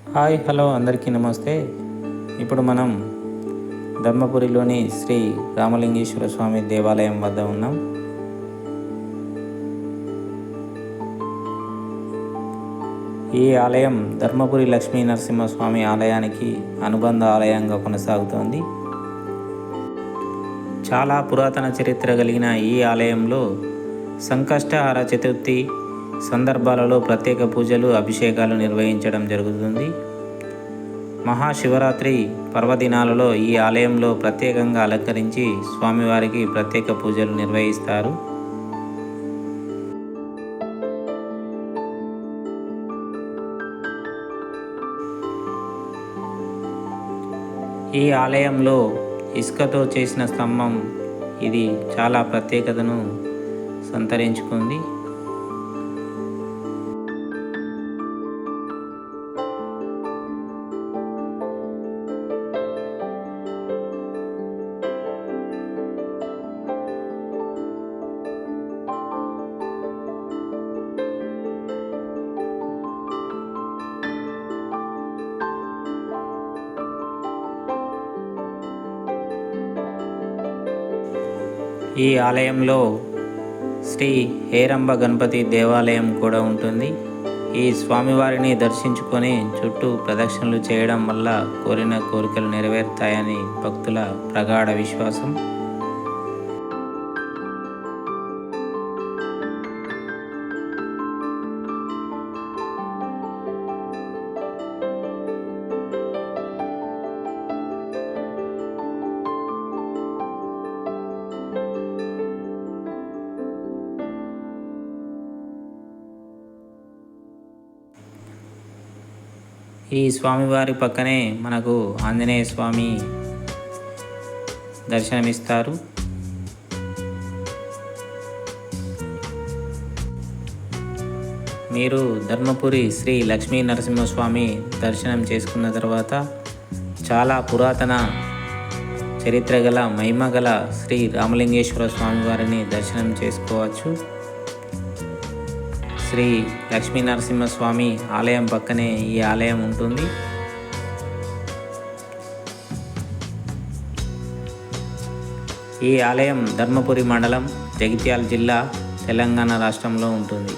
Hi hello అందరికీ నమస్తే. ఇప్పుడు మనం ధర్మపురిలోని శ్రీ రామలింగేశ్వర స్వామి దేవాలయం వద్ద ఉన్నాం. ఈ ఆలయం ధర్మపురి లక్ష్మీ నరసింహస్వామి ఆలయానికి అనుబంధ ఆలయంగా కొనసాగుతోంది. చాలా పురాతన చరిత్ర కలిగిన ఈ ఆలయంలో సంకష్టహార చతుర్థి సందర్భాలలో ప్రత్యేక పూజలు అభిషేకాలు నిర్వహించడం జరుగుతుంది. మహాశివరాత్రి పర్వదినాలలో ఈ ఆలయంలో ప్రత్యేకంగా అలంకరించి స్వామివారికి ప్రత్యేక పూజలు నిర్వహిస్తారు. ఈ ఆలయంలో ఇసుకతో చేసిన స్తంభం ఇది చాలా ప్రత్యేకతను సంతరించుకుంది. ఈ ఆలయంలో శ్రీ హేరంబ గణపతి దేవాలయం కూడా ఉంటుంది. ఈ స్వామివారిని దర్శించుకొని చుట్టూ ప్రదక్షిణలు చేయడం వల్ల కోరిన కోరికలు నెరవేరుతాయని భక్తుల ప్రగాఢ విశ్వాసం. ఈ స్వామివారి పక్కనే మనకు ఆంజనేయ స్వామి దర్శనమిస్తారు. మీరు ధర్మపురి శ్రీ లక్ష్మీ నరసింహస్వామి దర్శనం చేసుకున్న తర్వాత చాలా పురాతన చరిత్ర గల మహిమ గల శ్రీ రామలింగేశ్వర స్వామివారిని దర్శనం చేసుకోవచ్చు. శ్రీ లక్ష్మీ నరసింహస్వామి ఆలయం పక్కనే ఈ ఆలయం ఉంటుంది. ఈ ఆలయం ధర్మపురి మండలం జగిత్యాల జిల్లా తెలంగాణ రాష్ట్రంలో ఉంటుంది.